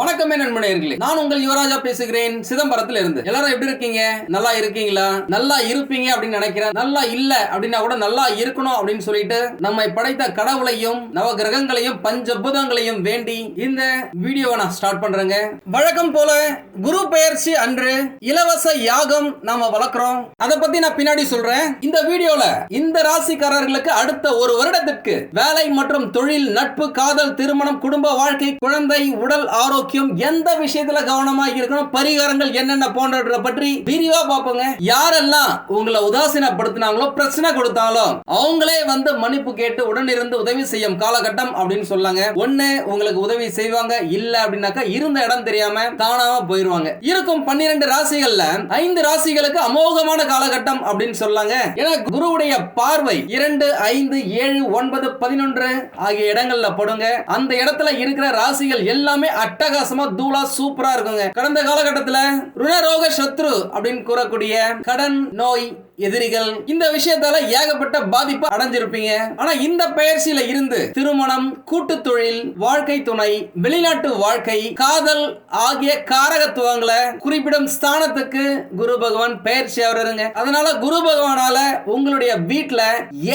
வணக்கமே நண்பனேர்களே நான் உங்கள் யுவராஜா பேசுகிறேன். சிதம்பரத்துல இருந்து. எல்லாரும் எப்படி இருக்கீங்க? நல்லா இருக்கீங்களா? நல்லா இருப்பீங்க அப்படின்னு நினைக்கிறேன். நல்லா இல்ல அப்படின்னா கூட நல்லா இருக்கணும் அப்படின்னு சொல்லிட்டு நம்மை படைத்த கடவுளையும் நவ கிரகங்களையும் பஞ்சபூதங்களையும் வேண்டி இந்த வீடியோவை நான் ஸ்டார்ட் பண்றேங்க. வழக்கம் போல குரு பெயர்ச்சி அன்று இலவச யாகம் நாம வளர்க்குறோம். அதை பத்தி நான் பின்னாடி சொல்றேன். இந்த வீடியோல இந்த ராசிக்காரர்களுக்கு அடுத்த ஒரு வருடத்திற்கு வேலை மற்றும் தொழில் நட்பு காதல் திருமணம் குடும்ப வாழ்க்கை குழந்தை உடல் ஆரோக்கியம் எந்த விஷயத்துல கவனமா இருக்கணும் பரிகாரங்கள் என்னென்ன போன்றவற்றை பற்றி விரிவா பார்ப்போங்க. யாரெல்லாம் உங்களை உதாசீனப்படுத்தினாங்களோ பிரச்சனை கொடுத்தாலும் அவங்களே வந்து மன்னிப்பு கேட்டு உடனிருந்து உதவி செய்யும் காலகட்டம் அப்படின்னு சொல்லாங்க. ஒண்ணு உங்களுக்கு உதவி செய்வாங்க இல்ல அப்படின்னாக்கா இருந்த இடம் தெரியாம தானாம போயிருவாங்க. இருக்கும் பன்னிரண்டு ராசிகள்ல ஐந்து ராசிகளுக்கு அமோகமான காலகட்டம் அப்படின்னு சொல்லாங்க. ஏன்னா குருவுடைய பார்வை இரண்டு ஐந்து ஏழு ஒன்பது பதினொன்று ஆகிய இடங்கள்ல படுங்க. அந்த இடத்துல இருக்கிற ராசிகள் எல்லாமே அட்டக அட்டகாசமா தூளா சூப்பரா இருக்குங்க. கடந்த காலகட்டத்துல ருணரோக சத்ரு அப்படின்னு கூறக்கூடிய கடன் நோய் எதிரிகள் இந்த விஷயத்தால ஏகப்பட்ட பாதிப்பு அடைஞ்சிருப்பீங்க. ஆனா இந்த பயிற்சியில இருந்து திருமணம் கூட்டு தொழில் வாழ்க்கை துணை வெளிநாட்டு வாழ்க்கை காதல் ஆகிய காரகத்துவங்களை குறிப்பிடும் ஸ்தானத்துக்கு குரு பகவான் பயிற்சி ஆகுறாருங்க அதனால குரு பகவானால உங்களுடைய வீட்டுல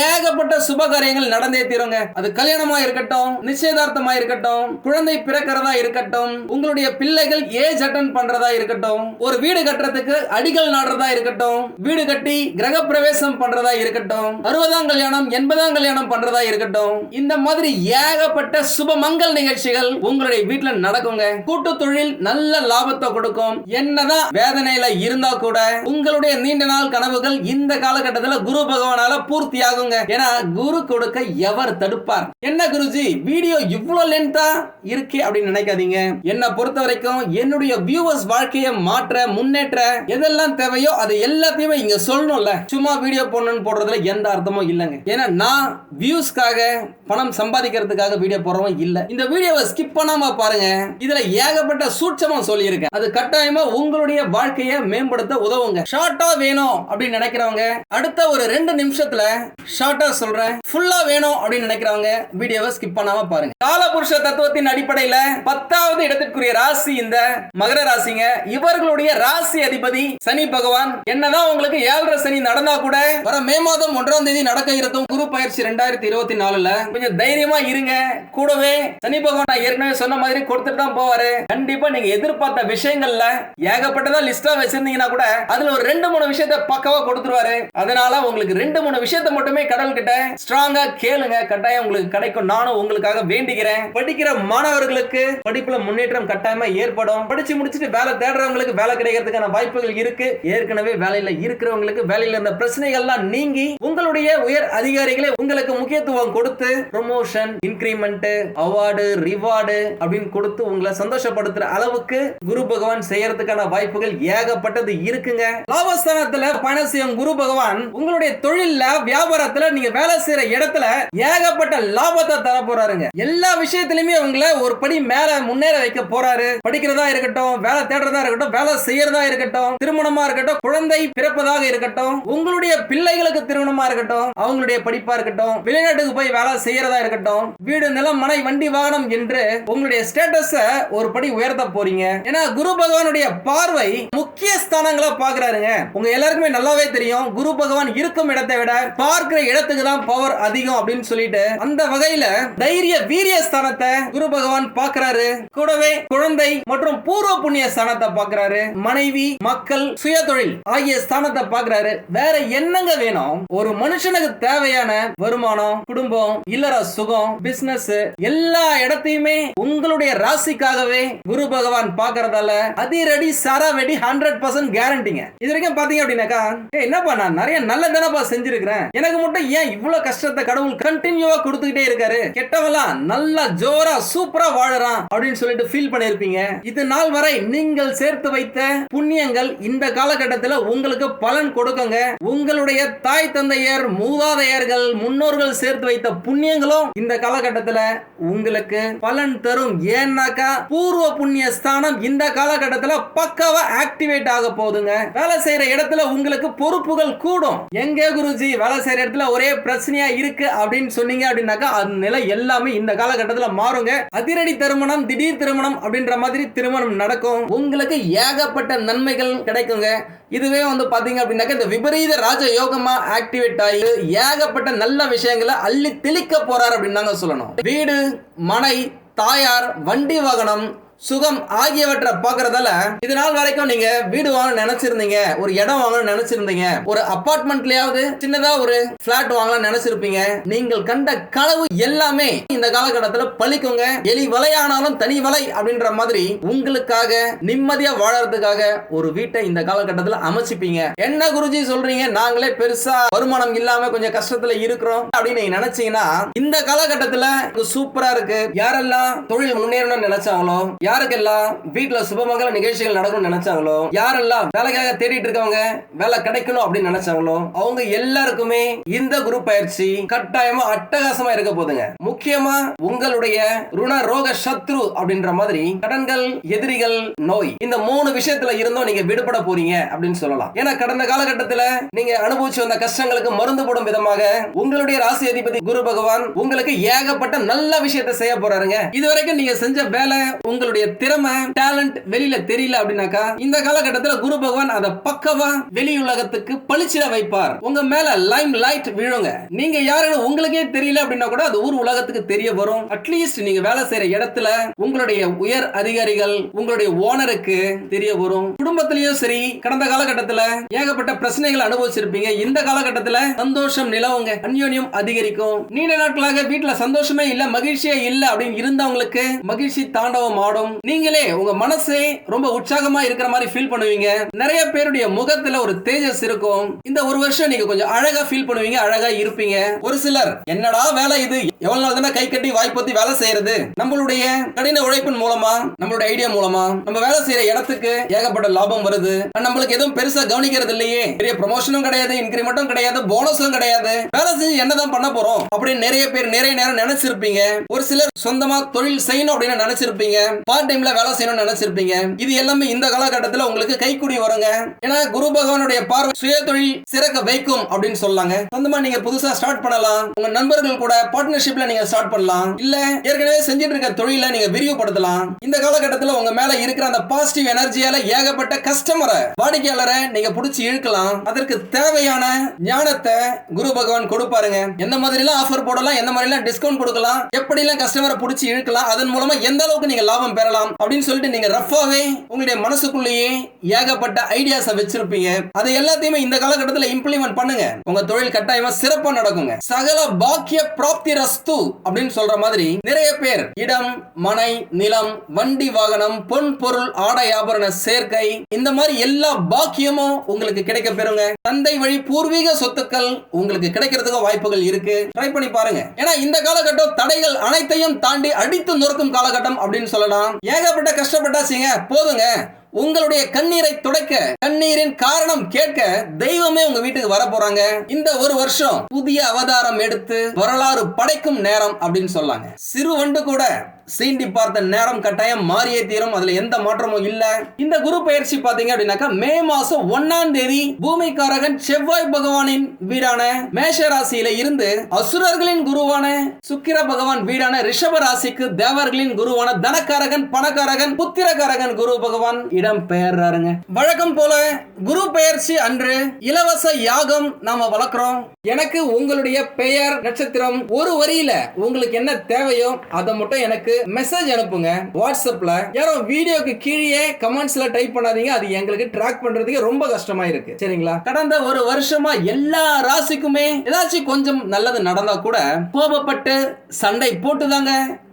ஏகப்பட்ட சுப காரியங்கள் நடந்தே தீருங்க. அது கல்யாணமா இருக்கட்டும் நிச்சயதார்த்தமா இருக்கட்டும் குழந்தை பிறக்கிறதா இருக்கட்டும் உங்களுடைய பிள்ளைகள் ஏஜ் அட்டன் பண்றதா இருக்கட்டும் ஒரு வீடு கட்டுறதுக்கு அடிகள் நாடுறதா இருக்கட்டும் வீடு கட்டி கிரக பிரவேசம் பண்றதா இருக்கட்டும் அறுபதாம் கல்யாணம் எண்பதாம் கல்யாணம் பண்றதா இருக்கட்டும் இந்த மாதிரி ஏகப்பட்ட சுப மங்கள் நிகழ்ச்சிகள் உங்களுடைய வீட்டுல நடக்குங்க. கூட்டு தொழில் நல்ல லாபத்தை கொடுக்கும். என்னதான் வேதனையில இருந்தா கூட உங்களுடைய நீண்ட நாள் கனவுகள் இந்த காலகட்டத்துல குரு பகவானால பூர்த்தி ஆகுங்க ஏன்னா குரு கொடுக்க எவர் தடுப்பார். என்ன குருஜி வீடியோ இவ்வளவு லென்த்தா இருக்கு அப்படின்னு நினைக்காதீங்க. என்ன பொறுத்த வரைக்கும் என்னுடைய வியூவர்ஸ் வாழ்க்கையை மாற்ற முன்னேற்ற எதெல்லாம் தேவையோ அதை எல்லாத்தையுமே இங்க சொல்லணும்ல சும்மா வீடியோ போடணும்னு போடுறதுல எந்த அர்த்தமும் இல்லைங்க. ஏன்னா நான் வியூஸ்க்காக பணம் சம்பாதிக்கிறதுக்காக வீடியோ போடுறவன் இல்ல. இந்த வீடியோவை ஸ்கிப் பண்ணாம பாருங்க. இதுல ஏகப்பட்ட சூட்சமா சொல்லியிருக்கேன். அது கட்டாயமா உங்களுடைய வாழ்க்கையை மேம்படுத்த உதவுங்க. ஷார்ட்டா வேணும் அப்படின்னு நினைக்கிறவங்க அடுத்த ஒரு ரெண்டு நிமிஷத்துல ஷார்ட்டா சொல்றேன். ஃபுல்லா வேணும் அப்படின்னு நினைக்கிறவங்க வீடியோவை ஸ்கிப் பண்ணாம பாருங்க. காலபுருஷ தத்துவத்தின் அடிப்படையில பத்தாவது இடத்திற்குரிய ராசி இந்த மகர ராசிங்க. இவர்களுடைய ராசி அதிபதி சனி பகவான். என்னதான் உங்களுக்கு ஏழரை சனி நடந்தா கூட வர மே மாதம் ஒன்றாம் தேதி நடக்க இருக்கும் குரு பயிற்சி ரெண்டாயிரத்தி இருபத்தி நாலுல. கொஞ்சம் தைரியமா இருங்க. கூடவே சனி பகவான் நான் ஏற்கனவே சொன்ன மாதிரி கொடுத்துட்டு தான் போவாரு. கண்டிப்பா நீங்க எதிர்பார்த்த விஷயங்கள்ல ஏகப்பட்டதா லிஸ்டா வச்சிருந்தீங்கன்னா கூட அதுல ஒரு ரெண்டு மூணு விஷயத்த பக்கவா கொடுத்துருவாரு. அதனால உங்களுக்கு ரெண்டு மூணு விஷயத்த மட்டுமே கடல் கிட்ட ஸ்ட்ராங்கா கேளுங்க. கட்டாயம் உங்களுக்கு கிடைக்கும். நானும் உங்களுக்காக வேண்டிக்கிறேன். படிக்கிற மாணவர்களுக்கு படிப்புல முன்னேற்றம் கட்டாயமா ஏற்படும். படிச்சு முடிச்சுட்டு வேலை தேடுறவங்களுக்கு வேலை கிடைக்கிறதுக்கான வாய்ப்புகள் இருக்கு. ஏற்கனவே வேலையில இருக்கிறவங்களுக்கு வேலை வேலையில் இருந்த பிரச்சனைகள்லாம் நீங்கி உங்களுடைய உயர் அதிகாரிகளை உங்களுக்கு முக்கியத்துவம் கொடுத்து ப்ரொமோஷன் இன்க்ரிமெண்ட் அவார்டு ரிவார்டு அப்படின்னு கொடுத்து உங்களை சந்தோஷப்படுத்துற அளவுக்கு குரு பகவான் செய்யறதுக்கான வாய்ப்புகள் ஏகப்பட்டது இருக்குங்க. லாபஸ்தானத்துல பயணம் செய்யும் குரு பகவான் உங்களுடைய தொழில்ல வியாபாரத்துல நீங்க வேலை செய்யற இடத்துல ஏகப்பட்ட லாபத்தை தர போறாருங்க. எல்லா விஷயத்திலுமே உங்களை ஒரு படி மேல முன்னேற வைக்க போறாரு. படிக்கிறதா இருக்கட்டும் வேலை தேடுறதா இருக்கட்டும் வேலை செய்யறதா இருக்கட்டும் திருமணமா இருக்கட்டும் குழந்தை பிறப்பதாக இருக்கட்டும் உங்களுடைய பிள்ளைகளுக்கு திருமணமா இருக்கட்டும் அவங்களுடைய படிப்பா இருக்கட்டும் வெளிநாட்டுக்கு போய் வேலை செய்யறதா இருக்கட்டும் வீடு நிலம் மனை வண்டி வாகனம் என்று உங்களுடைய ஸ்டேட்டஸ ஒரு படி உயர்த்த போறீங்க. ஏன்னா குரு பகவானுடைய பார்வை முக்கிய ஸ்தானங்களை பாக்குறாருங்க. உங்க எல்லாருக்குமே நல்லாவே தெரியும். குரு பகவான் இருக்கும் இடத்தை விட பார்க்கிற இடத்துக்கு தான் பவர் அதிகம் அப்படின்னு சொல்லிட்டு அந்த வகையில தைரிய வீரிய ஸ்தானத்தை குரு பகவான் பாக்குறாரு. கூடவே குழந்தை மற்றும் பூர்வ புண்ணிய ஸ்தானத்தை பாக்குறாரு. மனைவி மக்கள் சுய தொழில் ஆகிய ஸ்தானத்தை பாக்குறாரு. வேற என்னங்க வேணும்? ஒரு மனுஷனுக்கு தேவையான வருமானம் குடும்பம் இல்லற சுகம் பிசினஸ் எல்லா இடத்தையுமே உங்களுடைய ராசிக்காகவே குரு பகவான் பாக்குறதால அதிரடி சரவெடி ஹண்ட்ரட் பர்சன்ட் கேரண்டிங்க இது வரைக்கும் பாத்தீங்க அப்படின்னாக்கா என்னப்பா நான் நிறைய நல்லதானப்பா செஞ்சிருக்கிறேன். எனக்கு மட்டும் ஏன் இவ்வளவு கஷ்டத்தை கடவுள் கண்டினியூவா கொடுத்துக்கிட்டே இருக்காரு? கெட்டவெல்லாம் நல்லா ஜோரா சூப்பரா வாழறான் அப்படின்னு சொல்லிட்டு ஃபீல் பண்ணிருப்பீங்க இது நாள் வரை நீங்கள் சேர்த்து வைத்த புண்ணியங்கள் இந்த காலகட்டத்தில் உங்களுக்கு பலன் கொடுக்க கொடுக்குங்க உங்களுடைய தாய் தந்தையர் மூதாதையர்கள் முன்னோர்கள் சேர்த்து வைத்த புண்ணியங்களும் இந்த காலகட்டத்துல உங்களுக்கு பலன் தரும். ஏன்னாக்கா பூர்வ புண்ணிய ஸ்தானம் இந்த காலகட்டத்தில் பக்காவா ஆக்டிவேட் ஆக போகுதுங்க. வேலை செய்யற இடத்துல உங்களுக்கு பொறுப்புகள் கூடும். எங்கே குருஜி? வேலை செய்யற இடத்துல ஒரே பிரச்சனையா இருக்கு அப்படின்னு சொன்னீங்க அப்படின்னாக்கா அந்த நிலை எல்லாமே இந்த காலகட்டத்தில் மாறுங்க. அதிரடி திருமணம் திடீர் திருமணம் அப்படின்ற மாதிரி திருமணம் நடக்கும். உங்களுக்கு ஏகப்பட்ட நன்மைகள் கிடைக்குங்க. இதுவே வந்து பார்த்தீங்க அப்படின்னாக்க இந்த விபரீத ராஜ யோகமா ஆக்டிவேட் ஆகி ஏகப்பட்ட நல்ல விஷயங்களை அள்ளி தெளிக்க போறாரு அப்படின்னு தாங்க சொல்லணும். வீடு மனை தாயார் வண்டி வாகனம் சுகம் ஆகியவற்றை பார்க்கறதால இது நாள் வரைக்கும் நீங்க வீடு வாங்க நினைச்சிருந்தீங்க ஒரு இடம் வாங்க நினைச்சிருந்தீங்க ஒரு அபார்ட்மெண்ட்லயாவது சின்னதா ஒரு பிளாட் வாங்கலாம் நினைச்சிருப்பீங்க. நீங்கள் கண்ட கனவு எல்லாமே இந்த காலகட்டத்துல பழிக்குங்க. எலி வலையானாலும் தனி வலை அப்படின்ற மாதிரி உங்களுக்காக நிம்மதியா வாழறதுக்காக ஒரு வீட்டை இந்த காலகட்டத்துல அமைச்சிப்பீங்க. என்ன குருஜி சொல்றீங்க? நாங்களே பெருசா வருமானம் இல்லாம கொஞ்சம் கஷ்டத்துல இருக்கிறோம் அப்படின்னு நீங்க நினைச்சீங்கன்னா இந்த காலகட்டத்துல சூப்பரா இருக்கு. யாரெல்லாம் தொழில் முன்னேறணும்னு நினைச்சாங்களோ யாருக்கெல்லாம் வீட்டுல சுபமங்கல நிகழ்ச்சிகள் நடக்கணும்னு நினைச்சாங்களோ யாரெல்லாம் வேலைக்காக தேடிட்டு இருக்கவங்க வேலை கிடைக்கணும் அப்படின்னு நினைச்சாங்களோ அவங்க எல்லாருக்குமே இந்த குரூப் பயிற்சி கட்டாயமா அட்டகாசமா இருக்க போதுங்க முக்கியமா உங்களுடைய ருண ரோக சத்ரு அப்படின்ற மாதிரி கடன்கள் எதிரிகள் நோய் இந்த மூணு விஷயத்துல இருந்தும் நீங்க விடுபட போறீங்க அப்படின்னு சொல்லலாம். ஏன்னா கடந்த காலகட்டத்துல நீங்க அனுபவிச்சு வந்த கஷ்டங்களுக்கு மருந்து போடும் விதமாக உங்களுடைய ராசி அதிபதி குரு பகவான் உங்களுக்கு ஏகப்பட்ட நல்ல விஷயத்தை செய்ய போறாருங்க. இதுவரைக்கும் நீங்க செஞ்ச வேலை உங்களுடைய திறமை டேலண்ட் வெளியில தெரியல அப்படின்னாக்கா இந்த காலகட்டத்துல குரு பகவான் அதை பக்கவா வெளி உலகத்துக்கு பளிச்சிட வைப்பார். உங்க மேல லைம் லைட் விழுங்க. நீங்க யாருன்னு உங்களுக்கே தெரியல அப்படின்னா கூட அது ஊர் உலகத்துக்கு தெரிய வரும். அட்லீஸ்ட் நீங்க வேலை செய்யற இடத்துல உங்களுடைய உயர் அதிகாரிகள் உங்களுடைய ஓனருக்கு தெரிய வரும். குடும்பத்திலயும் சரி கடந்த காலகட்டத்துல ஏகப்பட்ட பிரச்சனைகள் அனுபவிச்சிருப்பீங்க. இந்த காலகட்டத்துல சந்தோஷம் நிலவுங்க அந்யோன்யம் அதிகரிக்கும். நீண்ட நாட்களாக வீட்டுல சந்தோஷமே இல்ல மகிழ்ச்சியே இல்ல அப்படின்னு இருந்தவங்களுக்கு மகிழ்ச்சி தாண்டவம் ஆடும். நீங்களே உங்க மனசே ரொம்ப உற்சாகமா இருக்கிற மாதிரி ஃபீல் பண்ணுவீங்க. நிறைய பேருடைய முகத்துல ஒரு தேஜஸ் இருக்கும். இந்த ஒரு வருஷம் நீங்க கொஞ்சம் அழகா ஃபீல் பண்ணுவீங்க அழகா இருப்பீங்க. ஒரு சிலர் என்னடா வேலை இது? எவ்வளவு நாள் தானே கை கட்டி வாய்ப்பத்தி வேலை செய்யறது? நம்மளுடைய கடின உழைப்பின் மூலமா நம்மளுடைய ஐடியா மூலமா நம்ம வேலை செய்யற இடத்துக்கு ஏகப்பட்ட லாபம் வருது. நம்மளுக்கு எதுவும் பெருசா கவனிக்கிறது இல்லையே. பெரிய ப்ரமோஷனும் கிடையாது இன்கிரிமெண்ட்டும் கிடையாது போனஸும் கிடையாது. வேலை செஞ்சு என்னதான் பண்ண போறோம் அப்படின்னு நிறைய பேர் நிறைய நேரம் நினைச்சிருப்பீங்க. ஒரு சிலர் சொந்தமா தொழில் செய்யணும் அப்படின்னு நினைச்சிருப்பீங்க. பார்ட் டைம்ல வேலை செய்யணும்னு நினைச்சிருப்பீங்க. இது எல்லாமே இந்த காலகட்டத்தில் உங்களுக்கு கைக்குடி வருங்க. ஏன்னா குரு பகவானுடைய பார்வை சுய தொழில் சிறக்க வைக்கும் அப்படின்னு சொல்லாங்க. சொந்தமா நீங்க புதுசா ஸ்டார்ட் பண்ணலாம். உங்க நண்பர்கள் கூட பார்ட்னர்ஷிப்ல நீங்க ஸ்டார்ட் பண்ணலாம். இல்ல ஏற்கனவே செஞ்சுட்டு இருக்க தொழிலை நீங்க விரிவுபடுத்தலாம். இந்த காலகட்டத்தில் உங்க மேல இருக்கிற அந்த பாசிட்டிவ் எனர்ஜியால ஏகப்பட்ட கஸ்டமரை வாடிக்கையாளரை நீங்க பிடிச்சி இழுக்கலாம். அதற்கு தேவையான ஞானத்தை குரு பகவான் கொடுப்பாருங்க. எந்த மாதிரி எல்லாம் ஆஃபர் போடலாம் எந்த மாதிரி எல்லாம் டிஸ்கவுண்ட் கொடுக்கலாம் எப்படி எல்லாம் கஸ்டமரை பிடிச்சி இழுக்கலாம் அதன் மூலமா எந்த அளவுக்கு நீங்க லாபம் பெறலாம் அப்படின்னு சொல்லிட்டு நீங்க ரஃபாவே உங்களுடைய மனசுக்குள்ளேயே ஏகப்பட்ட ஐடியாஸை வச்சிருப்பீங்க. அதை எல்லாத்தையுமே இந்த காலகட்டத்தில் இம்ப்ளிமெண்ட் பண்ணுங்க. உங்க தொழில் கட்டாயமா சிறப்பா நடக்குங்க. சகல பாக்கிய பிராப்தி ரஸ்து அப்படின்னு சொல்ற மாதிரி நிறைய பேர் இடம் மனை நிலம் வண்டி வாகனம் பொன் பொருள் ஆடை ஆபரண சேர்க்கை இந்த மாதிரி எல்லா பாக்கியமும் உங்களுக்கு கிடைக்க பெறுங்க. தந்தை வழி பூர்வீக சொத்துக்கள் உங்களுக்கு கிடைக்கிறதுக்கு வாய்ப்புகள் இருக்கு. ட்ரை பண்ணி பாருங்க. ஏன்னா இந்த காலகட்டம் தடைகள் அனைத்தையும் தாண்டி அடித்து நொறுக்கும் காலகட்டம் அப்படின்னு சொல்லலாம். ஏகப்பட்ட கஷ்டப்பட்டாச்சுங்க போதுங்க. உங்களுடைய கண்ணீரை துடைக்க கண்ணீரின் காரணம் கேட்க தெய்வமே உங்க வீட்டுக்கு வர போறாங்க. இந்த ஒரு வருஷம் புதிய அவதாரம் எடுத்து வரலாறு படைக்கும் நேரம் அப்படின்னு சொல்லாங்க. சிறு வண்டு கூட சீண்டி பார்த்த நேரம் கட்டாயம் மாறியே தீரும். அதுல எந்த மாற்றமும் இல்ல. இந்த குரு பயிற்சி பாத்தீங்க அப்படின்னாக்கா மே மாசம் ஒன்னாம் தேதி பூமிக்காரகன் செவ்வாய் பகவானின் வீடான மேஷ ராசியில இருந்து அசுரர்களின் குருவான சுக்கிர பகவான் வீடான ரிஷப ராசிக்கு தேவர்களின் குருவான தனக்காரகன் பணக்காரகன் புத்திரக்காரகன் குரு பகவான் இடம் பெயர்றாருங்க. வழக்கம் போல குரு பெயர்ச்சி அன்று இலவச யாகம் நாம வளர்க்கிறோம். எனக்கு உங்களுடைய பெயர் நட்சத்திரம் ஒரு வரியில உங்களுக்கு என்ன தேவையோ அதை மட்டும் எனக்கு மெசேஜ் அனுப்புங்க. வாட்ஸ்அப்ல யாரும் வீடியோக்கு கீழே கமெண்ட்ஸ்ல டைப் பண்ணாதீங்க. அது எங்களுக்கு ட்ராக் பண்றதுக்கு ரொம்ப கஷ்டமா இருக்கு. சரிங்களா? கடந்த ஒரு வருஷமா எல்லா ராசிக்குமே ஏதாச்சும் கொஞ்சம் நல்லது நடந்தா கூட கோபப்பட்டு சண்டை போட்டுதாங்க.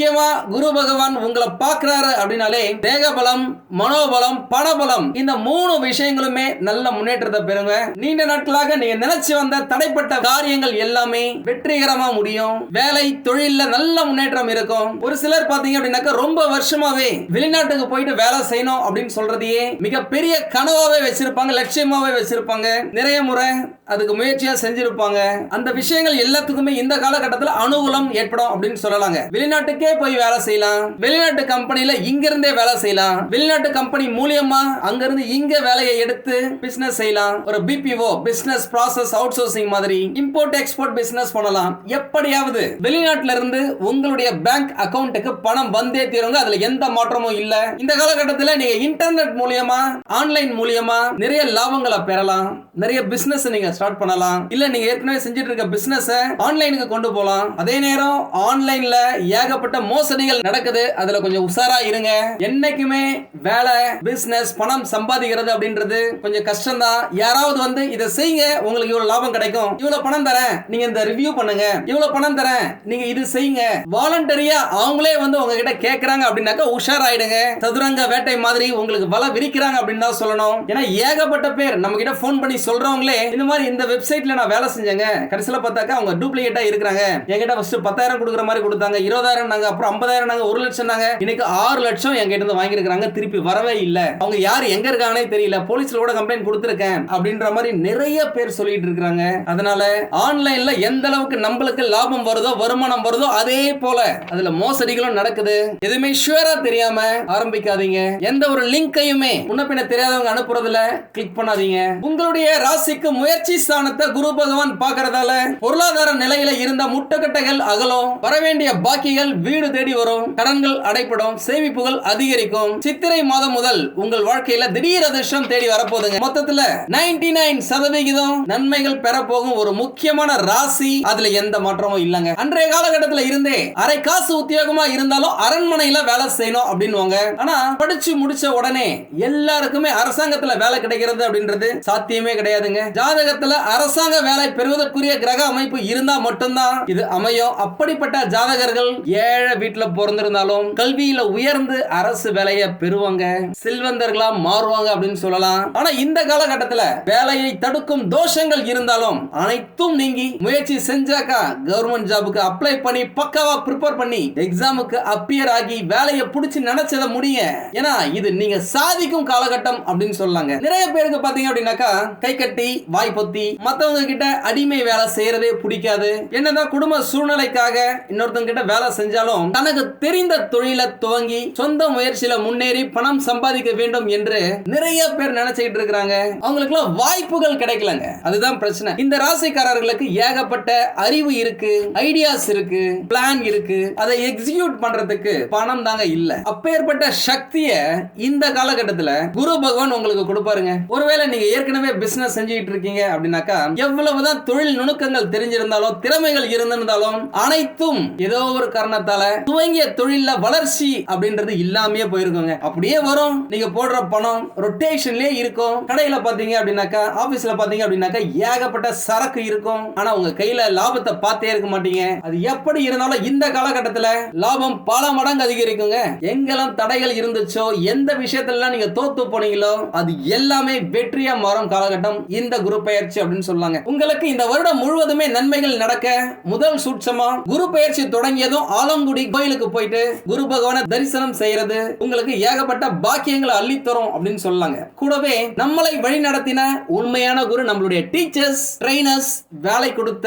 முக்கியமா குரு பகவான் உங்களை பார்க்கிறாரு அப்படின்னாலே தேகபலம் மனோபலம் பணபலம் இந்த மூணு விஷயங்களுமே நல்ல முன்னேற்றத்தை பெறுங்க. நீண்ட நாட்களாக நீங்க நினைச்சு வந்த தடைப்பட்ட காரியங்கள் எல்லாமே வெற்றிகரமா முடியும். வேலை தொழில நல்ல முன்னேற்றம் இருக்கும். ஒரு சிலர் பாத்தீங்க அப்படின்னாக்கா ரொம்ப வருஷமாவே வெளிநாட்டுக்கு போயிட்டு வேலை செய்யணும் அப்படின்னு சொல்றதையே மிகப்பெரிய கனவாவே வச்சிருப்பாங்க லட்சியமாவே வச்சிருப்பாங்க. நிறைய முறை அதுக்கு முயற்சியா செஞ்சிருப்பாங்க. அந்த விஷயங்கள் எல்லாத்துக்குமே இந்த காலகட்டத்தில் அனுகூலம் ஏற்படும் அப்படின்னு சொல்லலாங்க. வெளிநாட்டுக்கே போய் வேலை செய்யலாம்? வெளிநாட்டு கம்பெனில இங்க இருந்தே வேலை செய்யலாம். வெளிநாட்டு கம்பெனி மூலியமா அங்க இருந்து இங்க வேலையை எடுத்து பிசினஸ் செய்யலாம். ஒரு BPO business process outsourcing மாதிரி இம்போர்ட் எக்ஸ்போர்ட் பிசினஸ் பண்ணலாம். எப்படியாவது வெளிநாட்டுல இருந்து உங்களுடைய பேங்க் அக்கவுண்ட்டுக்கு பணம் வந்தே தீருங்க. அதுல எந்த மாற்றமும் இல்ல. இந்த காலகட்டத்தில் நீங்க இன்டர்நெட் மூலியமா ஆன்லைன் மூலியமா நிறைய லாபங்களை பெறலாம். நிறைய பிசினஸ் நீங்க ஸ்டார்ட் பண்ணலாம். இல்ல நீங்க ஏற்கனவே செஞ்சுட்டு இருக்க பிசினஸ் ஆன்லைனுக்கு கொண்டு போகலாம் அதே நேரம் ஆன்லைன்ல ஏகப்பட்ட மோசடிகள் நடக்குது? அதுல கொஞ்சம் உஷாரா இருங்க. என்னைக்குமே வேலை பிசினஸ் பணம் சம்பாதிக்கிறது அப்படின்றது கொஞ்சம் கஷ்டம் தான் யாராவது வந்து இதை செய்யுங்க உங்களுக்கு இவ்வளவு லாபம் கிடைக்கும். இவ்வளவு பணம் தரேன் நீங்க இந்த ரிவ்யூ பண்ணுங்க. இவ்வளவு பணம் தரேன் நீங்க இது செய்யுங்க. வாலண்டரியா அவங்களே வந்து உங்ககிட்ட கேக்குறாங்க அப்படின்னாக்கா உஷாராயிடுங்க. சதுரங்க வேட்டை மாதிரி உங்களுக்கு வலை விரிக்கிறாங்க அப்படின்னு தான் சொல்லணும். ஏன்னா ஏகப்பட்ட பேர் நம்ம கிட்ட ஃபோன் பண்ணி சொல்றவங்களே இந்த மாதிரி இந்த வெப்சைட்ல நான் வேலை செஞ்சேங்க. கடைசியில பார்த்தாக்கா அவங்க டூப்ளிகேட்டா இருக்கிறாங்க. என்கிட்ட ஃபர்ஸ்ட் பத்தாயிரம் கொடுக்குற மாதிரி கொடுத்தாங்க இருபதாயிரம் நாங்க அப்புறம் ஐம்பதாயிரம் நாங்க ஒரு லட்சம் நாங்க இன்னைக்கு ஆறு லட்சம் எங்கிட்ட இருந்து வாங்கியிருக்காங்க திருப்பி வரவே இல்ல. அவங்க யார் எங்க இருக்காங்கன்னே தெரியல. போலீஸ்ல கூட கம்ப்ளைண்ட் கொடுத்துருக்கேன். அப்படின்ற மாதிரி நிறைய பேர் சொல்லிட்டு இருக்காங்க அதனால ஆன்லைன்ல எந்த அளவுக்கு நம்மளுக்கு லாபம் வருதோ வருமானம் வருதோ அதே போல அதுல மோசடிகளும் நடக்குது. எதுவுமே ஷுவரா தெரியாம ஆரம்பிக்காதீங்க. எந்த ஒரு லிங்கையுமே முன்ன பின்ன தெரியாதவங்க அனுப்புறதுல கிளிக் பண்ணாதீங்க. உங்களுடைய ராசிக்கு முயற்சி ஸ்தானத்தை குரு பகவான் பாக்குறதால பொருளாதார நிலையில இருந்த முட்டுக்கட்டைகள் அகலும். வரவேண்டிய பாக்கிகள் வீடு தேடி வரும் கடன்கள் அடைப்படும் சேமிப்புகள் அதிகரிக்கும். சித்திரை மாதம் முதல் உங்கள் வாழ்க்கையில திடீர் அதிர்ஷ்டம் தேடி வரப்போகுதுங்க. மொத்தத்துல 99% நைன் சதவிகிதம் நன்மைகள் பெறப்போகும் ஒரு முக்கியமான ராசி. அதுல எந்த மாற்றமும் இல்லைங்க. அன்றைய காலகட்டத்தில் இருந்தே அரை காசு உத்தியோகமா இருந்தாலும் அரண்மனையில வேலை செய்யணும் அப்படின்னுவாங்க. ஆனா படிச்சு முடிச்ச உடனே எல்லாருக்குமே அரசாங்கத்துல வேலை கிடைக்கிறது அப்படின்றது சாத்தியமே கிடையாதுங்க. ஜாதகத்துல அரசாங்க வேலை பெறுவதற்குரிய கிரக அமைப்பு இருந்தா மட்டும்தான் இது அமையும். அப்படிப்பட்ட ஜாதகர்கள் ஏழை வீட்டுல பிறந்திருந்தாலும் கல்வியில உயர்ந்து அரசு வேலையை பெறுவாங்க. செல்வந்தர்களா மாறுவாங்க அப்படின்னு சொல்லலாம். ஆனா இந்த காலகட்டத்துல வேலையை தடுக்கும் தோஷங்கள் இருந்தாலும் அனைத்தும் நீங்கி முயற்சி செஞ்சாக்கா கவர்மெண்ட் ஜாபுக்கு அப்ளை பண்ணி பக்காவா ப்ரிப்பேர் பண்ணி எக்ஸாமுக்கு அப்பியர் ஆகி வேலையை பிடிச்சி நினைச்சத முடிய. ஏன்னா இது நீங்க சாதிக்கும் காலகட்டம் அப்படின்னு சொல்லாங்க. நிறைய பேருக்கு பாத்தீங்க அப்படின்னாக்கா கை கட்டி வாய் பொத்தி மத்தவங்க கிட்ட அடிமை வேலை செய்யறதே பிடிக்காது. என்னதான் குடும்ப சூழ்நிலைக்காக இன்னொருத்தவங்க கிட்ட வேலை செஞ்சாலும் தனக்கு தெரிந்த தொழிலை துவங்கி சொந்த முயற்சியில முன்னேறி பணம் சம்பாதிக்க வேண்டும் என்று நிறைய பேர் நினைச்சுக்கிட்டு இருக்கிறாங்க. அவங்களுக்கு வாய்ப்புகள் கிடைக்கலங்க. அதுதான் பிரச்சனை. இந்த ராசிக்காரர்களுக்கு ஏகப்பட்ட அறிவு இருக்கு ஐடியாஸ் இருக்கு பிளான் இருக்கு. அதை எக்ஸிக்யூட் பண்றதுக்கு பணம் தாங்க இல்ல. அப்பேற்பட்ட சக்திய இந்த காலகட்டத்துல குரு பகவான் உங்களுக்கு கொடுப்பாருங்க. ஒருவேளை நீங்க ஏற்கனவே பிசினஸ் செஞ்சுக்கிட்டு இருக்கீங்க அப்படின்னாக்கா எவ்வளவுதான் தொழில் நுணுக்கங்கள் தெரிஞ்சிருந்தாலும் திறமைகள் இருந்திருந்தாலும் அனைத்தும் ஏதோ ஒரு காரணத்தால துவங்கிய தொழில வளர்ச்சி அப்படின்றது இல்லாமயே போயிருக்குங்க. அப்படியே வரும். நீங்க போடுற பணம் ரொட்டேஷன்லயே இருக்கும். கடையில பாத்தீங்க அப்படின்னாக்கா ஆபீஸ்ல பாத்தீங்க அப்படின்னாக்கா ஏகப்பட்ட சரக்கு இருக்கும். ஆனா உங்க கையில லாபத்தை பார்த்தே இருக்க மாட்டீங்க. அது எப்படி இருந்தாலும் இந்த காலகட்டத்துல லாபம் பல மடங்கு அதிகரிக்குங்க. எங்கெல்லாம் தடைகள் இருந்துச்சோ எந்த விஷயத்துல நீங்க தோத்து போனீங்களோ அது எல்லாமே வெற்றியா மாறும் காலகட்டம். இந்த குரு பயிற்சி அப்படின்னு சொல்லாங்க. உங்களுக்கு இந்த வருடம் முழுவதுமே நன்மைகள் நடக்க முதல் சூட்சமா குரு பயிற்சி தொடங்கியதும் ஆலங்குடி பழங்குடி கோயிலுக்கு போயிட்டு குரு பகவான தரிசனம் செய்யறது உங்களுக்கு ஏகப்பட்ட பாக்கியங்களை அள்ளித்தரும் அப்படின்னு சொல்லாங்க. கூடவே நம்மளை வழி நடத்தின உண்மையான குரு நம்மளுடைய டீச்சர்ஸ் ட்ரைனர்ஸ் வேலை கொடுத்த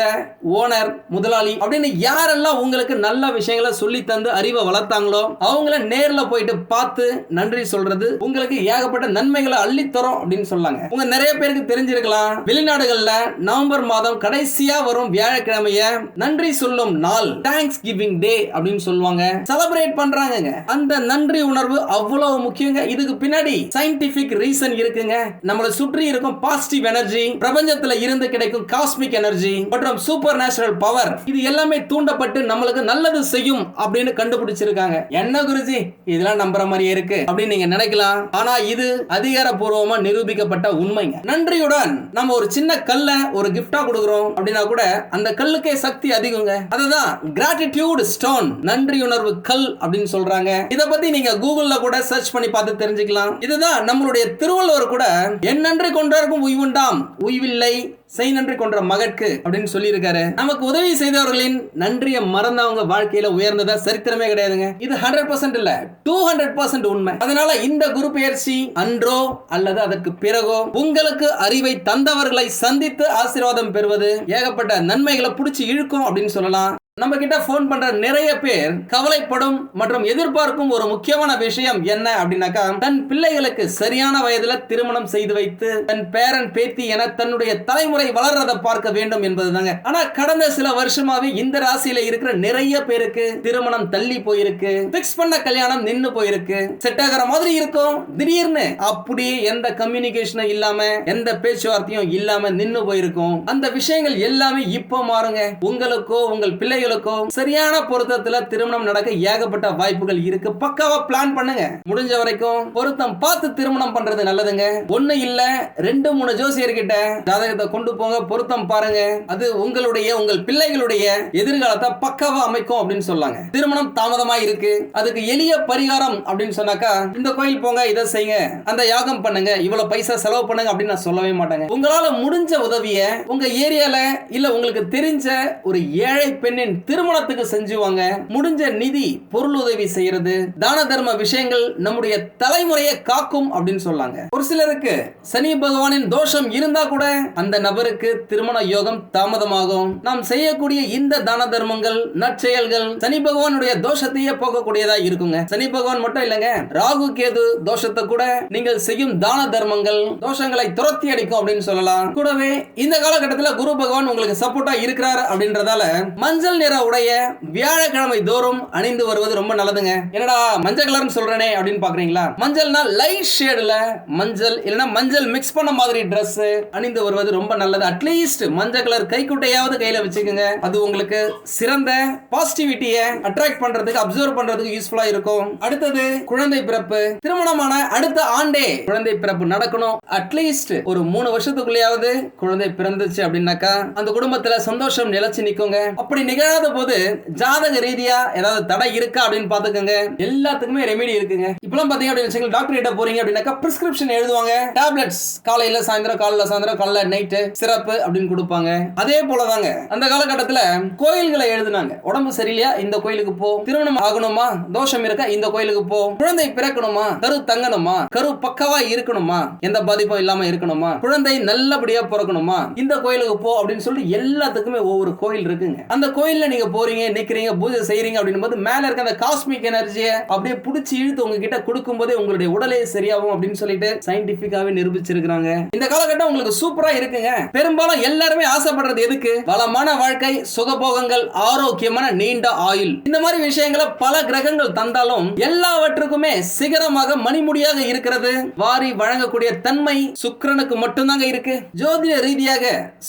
ஓனர் முதலாளி அப்படின்னு யாரெல்லாம் உங்களுக்கு நல்ல விஷயங்களை சொல்லி தந்து அறிவை வளர்த்தாங்களோ அவங்கள நேர்ல போயிட்டு பார்த்து நன்றி சொல்றது உங்களுக்கு ஏகப்பட்ட நன்மைகளை அள்ளித்தரும் அப்படின்னு சொல்லாங்க. உங்க நிறைய பேருக்கு தெரிஞ்சிருக்கலாம். வெளிநாடுகள்ல நவம்பர் மாதம் கடைசியா வரும் வியாழக்கிழமைய நன்றி சொல்லும் நாள் தேங்க்ஸ் கிவிங் டே அப்படின்னு சொல்லுவாங்க. செலப்ரேட் பண்றாங்க அந்த நன்றி உணர்வு அவ்வளவு முக்கியங்க. இதுக்கு பின்னாடி சயின்டிபிக் ரீசன் இருக்குங்க. நம்மளை சுற்றி இருக்கும் பாசிட்டிவ் எனர்ஜி பிரபஞ்சத்துல இருந்து கிடைக்கும் காஸ்மிக் எனர்ஜி மற்றும் சூப்பர் நேச்சுரல் பவர் இது எல்லாமே தூண்டப்பட்டு நம்மளுக்கு நல்லது செய்யும் அப்படின்னு கண்டுபிடிச்சிருக்காங்க. என்ன குருஜி? இதெல்லாம் நம்புற மாதிரியே இருக்கு. அப்படின்னு நீங்க நினைக்கலாம். ஆனா இது அதிகாரப்பூர்வமா நிரூபிக்கப்பட்ட உண்மைங்க. நன்றியுடன் நம்ம ஒரு சின்ன கல்ல ஒரு கிஃப்டா கொடுக்குறோம் அப்படின்னா கூட அந்த கல்லுக்கே சக்தி அதிகங்க. அதுதான் கிராட்டிடியூட் ஸ்டோன் நன்றி உணர்வு கல் அப்படின்னு சொல்றாங்க. இத பத்தி நீங்க கூகுள்ல கூட சர்ச் பண்ணி பார்த்து தெரிஞ்சுக்கலாம். இதுதான் நம்மளுடைய திருவள்ளுவர் கூட என் நன்றி கொண்டாருக்கும் உய்வுண்டாம் உய்வில்லை செய் நன்றி கொன்ற மகற்கு அப்படின்னு சொல்லியிருக்காரு. நமக்கு உதவி செய்தவர்களின் நன்றியை மறந்தவங்க வாழ்க்கையில உயர்ந்ததா சரித்திரமே கிடையாதுங்க. இது ஹண்ட்ரட் பர்சன்ட் இல்ல டூ ஹண்ட்ரட் பர்சன்ட் உண்மை. அதனால இந்த குரு பெயர்ச்சி அன்றோ அல்லது அதற்கு பிறகோ உங்களுக்கு அறிவை தந்தவர்களை சந்தித்து ஆசீர்வாதம் பெறுவது ஏகப்பட்ட நன்மைகளை பிடிச்சி இழுக்கும் அப்படின்னு சொல்லலாம். நம்ம கிட்ட ஃபோன் பண்ற நிறைய பேர் கவலைப்படும் மற்றும் எதிர்பார்க்கும் ஒரு முக்கியமான விஷயம் என்ன அப்படின்னாக்கா தன் பிள்ளைகளுக்கு சரியான வயதுல திருமணம் செய்து வைத்து தன் பேரன் பேத்தி என தன்னுடைய தலைமுறை வளர்றதை பார்க்க வேண்டும் என்பதுதாங்க. ஆனா கடந்த சில வருஷமாவே இந்த ராசியில இருக்கிற நிறைய பேருக்கு திருமணம் தள்ளி போயிருக்கு பிக்ஸ் பண்ண கல்யாணம் நின்னு போயிருக்கு செட் ஆகிற மாதிரி இருக்கும். திடீர்னு அப்படியே எந்த கம்யூனிகேஷனும் இல்லாம எந்த பேச்சுவார்த்தையும் இல்லாம நின்னு போயிருக்கும். அந்த விஷயங்கள் எல்லாமே இப்போ மாறுங்க. உங்களுக்கோ உங்கள் பிள்ளைகளுக்கோ சரியான பொருத்தத்துல திருமணம் நடக்க ஏகப்பட்ட வாய்ப்புகள் இருக்கு. பக்காவா பிளான் பண்ணுங்க. முடிஞ்ச வரைக்கும் பொருத்தம் பார்த்து திருமணம் பண்றது நல்லதுங்க. ஒண்ணு இல்ல ரெண்டு மூணு ஜோசியர்கிட்ட ஜாதகத்தை கொண்டு போங்க பொருத்தம் பாருங்க. அது உங்களுடைய உங்கள் பிள்ளைகளுடைய எதிர்காலத்தை பக்காவா அமைக்கும் அப்படின்னு சொல்லாங்க. திருமணம் தாமதமா இருக்கு. அதுக்கு எளிய பரிகாரம் அப்படின்னு சொன்னாக்கா இந்த கோயில் போங்க இதை செய்யுங்க. அந்த யாகம் பண்ணுங்க இவ்வளவு பைசா செலவு பண்ணுங்க அப்படின்னு நான் சொல்லவே மாட்டேங்க. உங்களால முடிஞ்ச உதவிய உங்க ஏரியால இல்ல உங்களுக்கு தெரிஞ்ச ஒரு ஏழை பெண்ணின் திருமணத்துக்கு செஞ்சுவாங்க முடிஞ்ச நிதி பொருள் உதவி செய்யறது தான தர்ம விஷயங்கள் நம்முடைய தலைமுறையை காக்கும் அப்படின்னு சொல்லாங்க. ஒரு சிலருக்கு சனி பகவானின் தோஷம் இருந்தா கூட அந்த நபருக்கு திருமண யோகம் தாமதமாகும். நாம் செய்யக்கூடிய இந்த தான தர்மங்கள் நற்செயல்கள் சனி பகவானுடைய தோஷத்தையே போகக்கூடியதா இருக்குங்க. சனி பகவான் மட்டும் இல்லைங்க ராகு கேது தோஷத்தை கூட நீங்கள் செய்யும் தான தர்மங்கள் தோஷங்களை துரத்தி அடிக்கும் அப்படின்னு சொல்லலாம். கூடவே இந்த காலகட்டத்தில் குரு பகவான் உங்களுக்கு சப்போர்ட்டா இருக்கிறார் அப்படின்றதால மஞ்சள் நிற உடைய வியாழக்கிழமை தோறும் அணிந்து வருவது ரொம்ப நல்லதுங்க. என்னடா மஞ்சள் கலர்னு சொல்றேனே அப்படின்னு பாக்குறீங்களா? மஞ்சள்னா லைட் ஷேடுல மஞ்சள் இல்லைன்னா மஞ்சள் மிக்ஸ் பண்ண மாதிரி ட்ரெஸ் அணிந்து வருவது ரொம்ப நல்லது. அட்லீஸ்ட் மஞ்சள் கலர் கைக்குட்டையாவது கையில வச்சுக்கோங்க. அது உங்களுக்கு சிறந்த பாசிட்டிவிட்டியை அட்ராக்ட் பண்றதுக்கு அப்சர்வ் பண்றதுக்கு யூஸ்ஃபுல்லா இருக்கும். அடுத்தது குழந்தை பிறப்பு. திருமணமான அடுத்த ஆண்டே குழந்தை பிறப்பு நடக்கணும். அட்லீஸ்ட் ஒரு மூணு வருஷத்துக்குள்ளேயாவது குழந்தை பிறந்துச்சு அப்படின்னாக்கா அந்த குடும்பத்துல சந்தோஷம் நிலைச்சு நிக்குங்க. அப்படி முடியாத போது ஜாதக ரீதியா ஏதாவது தடை இருக்கா அப்படின்னு பாத்துக்கோங்க எல்லாத்துக்குமே ரெமெடி இருக்குங்க. இப்பெல்லாம் பாத்தீங்க அப்படின்னு டாக்டர் கிட்ட போறீங்க அப்படின்னாக்கா பிரிஸ்கிரிப்ஷன் எழுதுவாங்க. டேப்லெட்ஸ் காலையில சாயந்தரம் காலைல சாயந்தரம் காலைல நைட்டு சிறப்பு அப்படின்னு கொடுப்பாங்க. அதே போலதாங்க அந்த காலகட்டத்துல கோயில்களை எழுதுனாங்க. உடம்பு சரியில்லையா? இந்த கோயிலுக்கு போ. திருமணம் ஆகணுமா? தோஷம் இருக்கா? இந்த கோயிலுக்கு போ. குழந்தை பிறக்கணுமா? கரு தங்கணுமா? கரு பக்கவா இருக்கணுமா? எந்த பாதிப்பும் இல்லாம இருக்கணுமா? குழந்தை நல்லபடியா பிறக்கணுமா? இந்த கோயிலுக்கு போ அப்படின்னு சொல்லிட்டு எல்லாத்துக்குமே ஒவ்வொரு கோயில் இருக்குங்க. அந்த கோயில் கோயில்ல நீங்க போறீங்க நிக்கிறீங்க பூஜை செய்றீங்க அப்படின்னும் போது மேல இருக்க அந்த காஸ்மிக் எனர்ஜியை அப்படியே பிடிச்சி இழுத்து உங்ககிட்ட கொடுக்கும் போதே உங்களுடைய உடலே சரியாகும் அப்படின்னு சொல்லிட்டு சயின்டிபிக்காவே நிரூபிச்சிருக்காங்க இந்த காலகட்டம் உங்களுக்கு சூப்பரா இருக்குங்க. பெரும்பாலும் எல்லாருமே ஆசைப்படுறது எதுக்கு? வளமான வாழ்க்கை சுகபோகங்கள் ஆரோக்கியமான நீண்ட ஆயுள். இந்த மாதிரி விஷயங்களை பல கிரகங்கள் தந்தாலும் எல்லாவற்றுக்குமே சிகரமாக மணிமுடியாக இருக்கிறது. வாரி வழங்கக்கூடிய தன்மை சுக்கரனுக்கு மட்டும்தாங்க இருக்கு. ஜோதிட ரீதியாக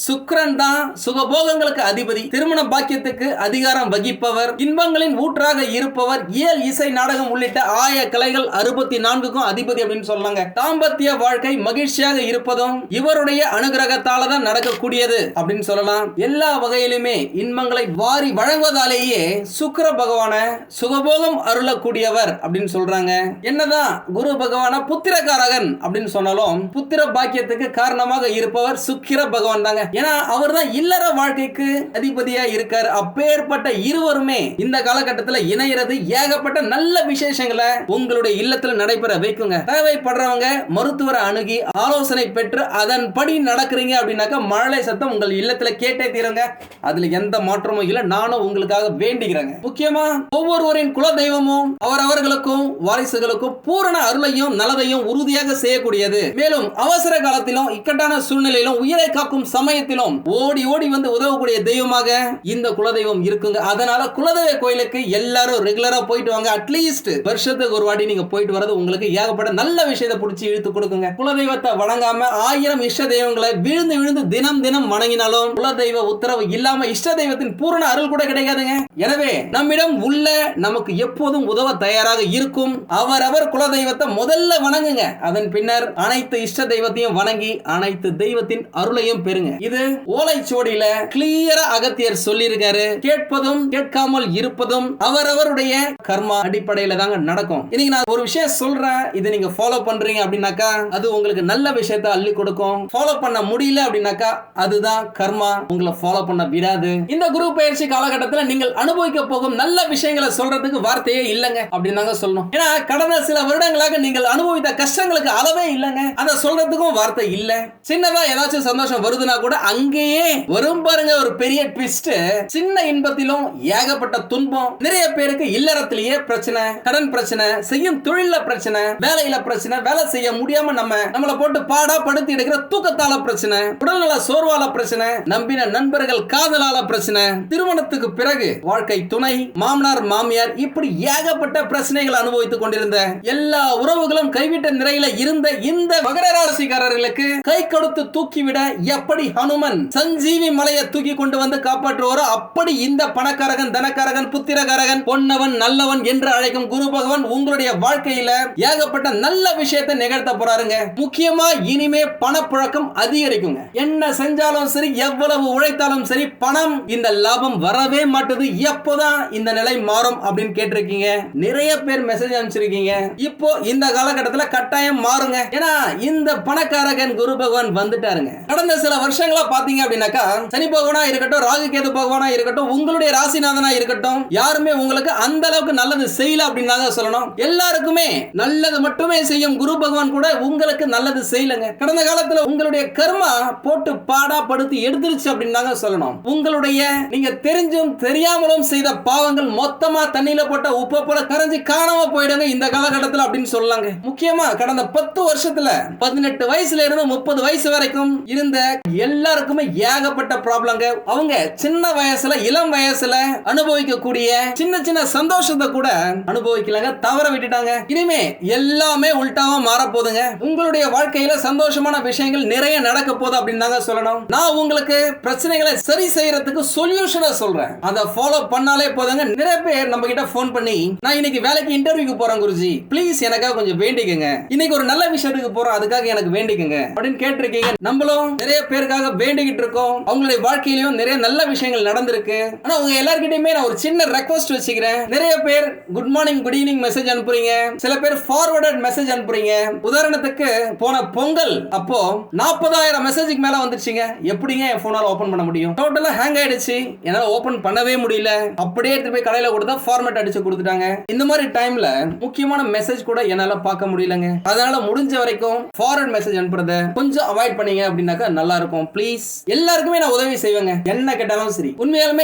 சுக்கரன் தான் சுகபோகங்களுக்கு அதிபதி. திருமண பாக்கியத்துக்கு அதிகாரம் வகிப்பவர் இன்பங்களின் ஊற்றாக இருப்பவர் இயல் இசை நாடகம் உள்ளிட்ட ஆய கலைகள் அறுபத்தி நான்குக்கும் அதிபதி அப்படின்னு சொல்லாங்க. தாம்பத்திய வாழ்க்கை மகிழ்ச்சியாக இருப்பதும் இவருடைய அனுகிரகத்தால தான் நடக்கக்கூடியது அப்படின்னு சொல்லலாம். எல்லா வகையிலுமே இன்பங்களை வாரி வழங்குவதாலேயே சுக்கிர பகவான சுகபோகம் அருளக்கூடியவர் அப்படின்னு சொல்றாங்க. என்னதான் குரு பகவான புத்திரகாரகன் அப்படின்னு சொன்னாலும் புத்திர பாக்கியத்துக்கு காரணமாக இருப்பவர் சுக்கிர பகவான் தாங்க. ஏன்னா அவர் தான் இல்லற வாழ்க்கைக்கு அதிபதியா இருக்கார். அப்ப அப்பேற்பட்ட இருவருமே இந்த காலகட்டத்தில் இணையிறது ஏகப்பட்ட நல்ல விசேஷங்களை உங்களுடைய இல்லத்தில் நடைபெற வைக்குங்க. தேவைப்படுறவங்க மருத்துவரை அணுகி ஆலோசனை பெற்று அதன்படி நடக்கிறீங்க அப்படின்னாக்கா மழலை சத்தம் உங்கள் இல்லத்தில் கேட்டே தீருங்க. அதுல எந்த மாற்றமும் இல்லை. நானும் உங்களுக்காக வேண்டிக்கிறேங்க முக்கியமா ஒவ்வொருவரின் குல தெய்வமும் அவரவர்களுக்கும் வாரிசுகளுக்கும் பூரண அருளையும் நலதையும் உறுதியாக செய்யக்கூடியது. மேலும் அவசர காலத்திலும் இக்கட்டான சூழ்நிலையிலும் உயிரை காக்கும் சமயத்திலும் ஓடி ஓடி வந்து உதவக்கூடிய தெய்வமாக இந்த குல குலதெய்வம் இருக்குங்க. அதனால குலதெய்வ கோயிலுக்கு எல்லாரும் ரெகுலரா போயிட்டு வாங்க. அட்லீஸ்ட் வருஷத்துக்கு ஒரு வாட்டி நீங்க போயிட்டு வரது உங்களுக்கு ஏகப்பட்ட நல்ல விஷயத்தை பிடிச்சி இழுத்து கொடுக்குங்க. குலதெய்வத்தை வணங்காம ஆயிரம் இஷ்ட தெய்வங்களை விழுந்து விழுந்து தினம் தினம் வணங்கினாலும் குலதெய்வ உத்தரவு இல்லாம இஷ்ட தெய்வத்தின் பூரண அருள் கூட கிடைக்காதுங்க. எனவே நம்மிடம் உள்ள நமக்கு எப்போதும் உதவ தயாராக இருக்கும் அவரவர் குலதெய்வத்தை முதல்ல வணங்குங்க. அதன் பின்னர் அனைத்து இஷ்ட தெய்வத்தையும் வணங்கி அனைத்து தெய்வத்தின் அருளையும் பெறுங்க. இது ஓலைச்சுவடியில கிளியரா அகத்தியர் சொல்லியிருக்காரு. கேட்பதும் கேட்காமல் இருப்பதும் அவரவருடைய கர்மா அடிப்படையில தாங்க நடக்கும். இன்னைக்கு நான் ஒரு விஷயம் சொல்றேன். இதை நீங்க ஃபாலோ பண்றீங்க அப்படின்னாக்கா அது உங்களுக்கு நல்ல விஷயத்தை அள்ளி கொடுக்கும். ஃபாலோ பண்ண முடியல அப்படின்னாக்கா அதுதான் கர்மா. உங்களை ஃபாலோ பண்ண விடாது. இந்த குரு பயிற்சி காலகட்டத்தில் நீங்கள் அனுபவிக்க போகும் நல்ல விஷயங்களை சொல்றதுக்கு வார்த்தையே இல்லைங்க அப்படின்னு தாங்க சொல்லணும். ஏன்னா கடந்த சில வருடங்களாக நீங்கள் அனுபவித்த கஷ்டங்களுக்கு அளவே இல்லைங்க. அதை சொல்றதுக்கும் வார்த்தை இல்ல. சின்னதா ஏதாச்சும் சந்தோஷம் வருதுன்னா கூட அங்கேயே வரும் பாருங்க ஒரு பெரிய ட்விஸ்ட் சின்ன இன்பத்திலும் ஏகப்பட்ட துன்பம் நிறைய பேருக்கு இல்லறத்திலேயே பிரச்சனை கடன் பிரச்சனை செய்யும் தொழில பிரச்சனை வேலையில பிரச்சனை வேலை செய்ய முடியாம நம்ம நம்மளை போட்டு பாடா படுத்தி எடுக்கிற தூக்கத்தால பிரச்சனை உடல்நல சோர்வால பிரச்சனை நம்பின நண்பர்கள் காதலால பிரச்சனை திருமணத்துக்கு பிறகு வாழ்க்கை துணை மாமனார் மாமியார் இப்படி ஏகப்பட்ட பிரச்சனைகள் அனுபவித்துக் கொண்டிருந்த எல்லா உறவுகளும் கைவிட்ட நிலையில இருந்த இந்த மகர ராசிக்காரர்களுக்கு கை கொடுத்து தூக்கிவிட எப்படி ஹனுமன் சஞ்சீவி மலையை தூக்கி கொண்டு வந்து காப்பாற்றுவாரோ அப்படி இந்த பணக்காரகன் தனக்காரகன் புத்திரகாரகன் பொன்னவன் நல்லவன் என்று அழைக்கும் குரு பகவான் உங்களுடைய வாழ்க்கையில ஏகப்பட்ட நல்ல விஷயத்தை நிகழ்த்த போறாருங்க. முக்கியமா இனிமே பணப்புழக்கம் அதிகரிக்குங்க. என்ன செஞ்சாலும் சரி எவ்வளவு உழைத்தாலும் சரி பணம் இந்த லாபம் வரவே மாட்டுது. எப்போதான் இந்த நிலை மாறும் அப்படின்னு கேட்டிருக்கீங்க. நிறைய பேர் மெசேஜ் அனுப்பிச்சிருக்கீங்க. இப்போ இந்த காலகட்டத்தில் கட்டாயம் மாறுங்க. ஏன்னா இந்த பணக்காரகன் குரு பகவான் வந்துட்டாருங்க. கடந்த சில வருஷங்களா பாத்தீங்க அப்படின்னாக்கா சனி பகவானா இருக்கட்டும் ராகு கேது பகவானா இருக்கட்டும் உங்களுடைய ராசிநாதனா இருக்கட்டும் யாருமே உங்களுக்கு அந்த அளவுக்கு நல்லது செய்யல அப்படின்னு தாங்க சொல்லணும். எல்லாருக்குமே நல்லது மட்டுமே செய்யும் குரு பகவான் கூட உங்களுக்கு நல்லது செய்யலங்க. கடந்த காலத்துல உங்களுடைய கர்மா போட்டு பாடா படுத்து எடுத்துருச்சு அப்படின்னு தாங்க சொல்லணும். உங்களுடைய நீங்க தெரிஞ்சும் தெரியாமலும் செய்த பாவங்கள் மொத்தமா தண்ணியில போட்ட உப்ப போல கரைஞ்சி காணாம போயிடுங்க இந்த காலகட்டத்தில் அப்படின்னு சொல்லலாங்க. முக்கியமா கடந்த பத்து வருஷத்துல பதினெட்டு வயசுல இருந்து முப்பது வயசு வரைக்கும் இருந்த எல்லாருக்குமே ஏகப்பட்ட ப்ராப்ளங்க அவங்க சின்ன வயசுல இளம் வயசுல அனுபவிக்கக்கூடிய சின்ன சின்ன சந்தோஷத்தை கூட அனுபவிக்கலங்க தவற விட்டுட்டாங்க. இனிமே எல்லாமே உல்டாவா மாற போதுங்க உங்களுடைய வாழ்க்கையில சந்தோஷமான விஷயங்கள் நிறைய நடக்க போகுது அப்படின்னு தாங்க சொல்லணும். நான் உங்களுக்கு பிரச்சனைகளை சரி செய்யறதுக்கு சொல்யூஷனை சொல்றேன். அதை ஃபாலோ பண்ணாலே போதுங்க. நிறைய பேர் நம்ம கிட்ட ஃபோன் பண்ணி நான் இன்னைக்கு வேலைக்கு இன்டர்வியூக்கு போறேன் குருஜி. ப்ளீஸ் எனக்காக கொஞ்சம் வேண்டிக்கங்க. இன்னைக்கு ஒரு நல்ல விஷயத்துக்கு போறோம். அதுக்காக எனக்கு வேண்டிக்கங்க. அப்படின்னு கேட்டிருக்கீங்க. நம்மளும் நிறைய பேருக்காக வேண்டிக்கிட்டு இருக்கோம். அவங்களுடைய வாழ்க்கையிலும் நிறைய நல்ல விஷயங்கள் நடந்திருக்கு. ஆனா உங்க எல்லார்கிட்டயுமே நான் ஒரு சின்ன ரெக்வஸ்ட் வச்சுக்கிறேன். நிறைய பேர் good morning good evening message அனுப்புறீங்க. சில பேர் ஃபார்வர்டட் மெசேஜ் அனுப்புறீங்க. உதாரணத்துக்கு போன பொங்கல் அப்போ நாற்பதாயிரம் மெசேஜுக்கு மேல வந்துருச்சுங்க. எப்படிங்க என் போனால ஓபன் பண்ண முடியும்? டோட்டலா ஹேங் ஆயிடுச்சு. என்னால ஓபன் பண்ணவே முடியல. அப்படியே எடுத்து போய் கடையில கொடுத்தா ஃபார்மேட் அடிச்சு கொடுத்துட்டாங்க. இந்த மாதிரி டைம்ல முக்கியமான மெசேஜ் கூட என்னால பார்க்க முடியலங்க. அதனால முடிஞ்ச வரைக்கும் ஃபார்வர்ட் மெசேஜ் அனுப்புறத கொஞ்சம் அவாய்ட் பண்ணீங்க அப்படின்னாக்கா நல்லா இருக்கும். ப்ளீஸ் எல்லாருக்குமே நான் உதவி செய்வேங்க. என்ன கேட்டாலும் சரி. உண்மையாலுமே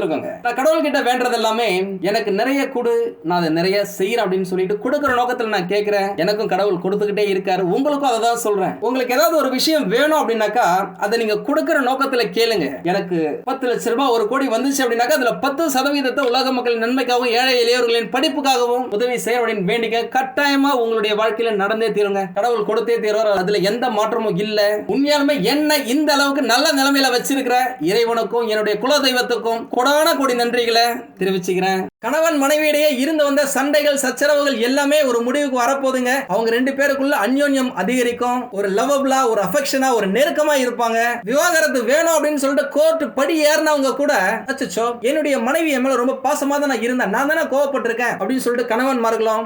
கொடுத்துருக்கோங்க நான் கடவுள் கிட்ட வேண்டது எல்லாமே எனக்கு நிறைய கொடு நான் அதை நிறைய செய்யறேன் அப்படின்னு சொல்லிட்டு கொடுக்குற நோக்கத்துல நான் கேட்கிறேன். எனக்கும் கடவுள் கொடுத்துக்கிட்டே இருக்காரு. உங்களுக்கும் அதை தான் சொல்றேன். உங்களுக்கு ஏதாவது ஒரு விஷயம் வேணும் அப்படின்னாக்கா அதை நீங்க கொடுக்குற நோக்கத்துல கேளுங்க. எனக்கு பத்து லட்ச ரூபாய் ஒரு கோடி வந்துச்சு அப்படின்னாக்கா அதுல பத்து சதவீதத்தை உலக மக்களின் நன்மைக்காகவும் ஏழை இளையவர்களின் படிப்புக்காகவும் உதவி செய்ய அப்படின்னு வேண்டிக்க கட்டாயமா உங்களுடைய வாழ்க்கையில நடந்தே தீருங்க. கடவுள் கொடுத்தே தீர்வார். அதுல எந்த மாற்றமும் இல்ல. உண்மையாலுமே என்ன இந்த அளவுக்கு நல்ல நிலைமையில வச்சிருக்கிற இறைவனுக்கும் என்னுடைய குல தெய்வத்துக்கும் கொடான கோடி நன்றிகளை தெரிவிச்சுக்கிறேன். கணவன் மனைவியிடையே இருந்து வந்த சண்டைகள் சச்சரவுகள் எல்லாமே ஒரு முடிவுக்கு வரப்போதுங்க அவங்க ரெண்டு பேருக்குள்ள அந்யோன்யம் அதிகரிக்கும். ஒரு லவபிளா ஒரு அஃபெக்ஷனா ஒரு நெருக்கமா இருப்பாங்க. விவாகரத்து வேணும் அப்படின்னு சொல்லிட்டு கோர்ட் படி ஏறினவங்க கூட அச்சச்சோ என்னுடைய மனைவி என் மேல ரொம்ப பாசமா தான் நான் இருந்தேன். நான் தானே கோவப்பட்டிருக்கேன் அப்படின்னு சொல்லிட்டு கணவன் மார்களும்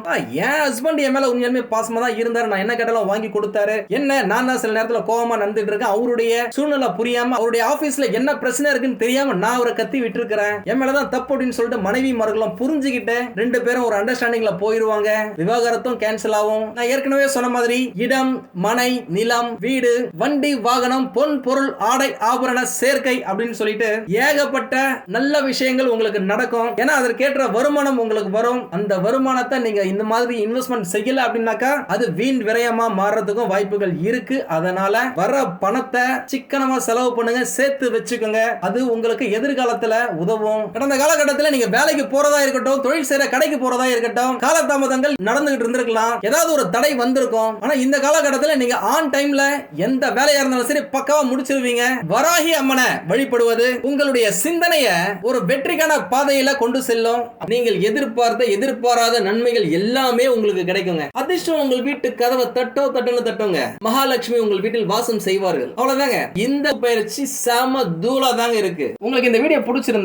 என் ஹஸ்பண்ட் என் மேல உண்மையுமே பாசமா தான் இருந்தாரு. நான் என்ன கேட்டாலும் வாங்கி கொடுத்தாரு. என்ன நான் தான் சில நேரத்துல கோவமா நடந்துட்டு இருக்கேன். அவருடைய சூழ்நிலை புரியாம அவருடைய ஆபீஸ்ல என்ன பிரச்சனை இருக்குன்னு தெரியாம நான் அவரை கத்தி விட்டு இருக்கிறேன். என் மேலதான் தப்பு அப்படின்னு சொல்லிட்டு மனைவி மார்களும் புரிஞ்சுக்கிட்டு ரெண்டு பேரும் ஒரு அண்டர்ஸ்டாண்டிங்ல போயிருவாங்க. விவாகரத்தும் கேன்சல் ஆகும். நான் ஏற்கனவே சொன்ன மாதிரி இடம் மனை நிலம் வீடு வண்டி வாகனம் பொன் பொருள் ஆடை ஆபரண சேர்க்கை அப்படின்னு சொல்லிட்டு ஏகப்பட்ட நல்ல விஷயங்கள் உங்களுக்கு நடக்கும். ஏன்னா அதற்கேற்ற வருமானம் உங்களுக்கு வரும். அந்த வருமானத்தை நீங்க இந்த மாதிரி இன்வெஸ்ட்மெண்ட் செய்யல அப்படின்னாக்கா அது வீண் விரயமா மாறுறதுக்கும் வாய்ப்புகள் இருக்கு. அதனால வர பணத்தை சிக்கனமா செலவு பண்ணுங்க சேர்த்து வச்சுக்கோங்க. அது உங்களுக்கு எதிர்காலத்துல உதவும். கடந்த காலகட்டத்தில் நீங்க வேலைக்கு போறதா இருக்கட்டும் தொழில் செய்யற கடைக்கு போறதா இருக்கட்டும் காலதாமதங்கள் நடந்துகிட்டு இருந்திருக்கலாம். ஏதாவது ஒரு தடை வந்திருக்கும். ஆனா இந்த காலகட்டத்தில் நீங்க ஆன் டைம்ல எந்த வேலையா இருந்தாலும் சரி பக்காவா முடிச்சிருவீங்க. வராகி அம்மனை வழிபடுவது உங்களுடைய சிந்தனைய ஒரு வெற்றிக்கான பாதையில கொண்டு செல்லும். நீங்கள் எதிர்பார்த்த எதிர்பாராத நன்மைகள் எல்லாமே உங்களுக்கு கிடைக்குங்க. அதிர்ஷ்டம் உங்கள் வீட்டு கதவை தட்டோ தட்டுன்னு தட்டுங்க. மகாலட்சுமி உங்கள் வீட்டில் வாசம் செய்வார்கள். அவ்வளவுதாங்க. இந்த பயிற்சி செம தூளா தாங்க இருக்கு. உங்களுக்கு இந்த வீடியோ பிடிச்சிருந்தா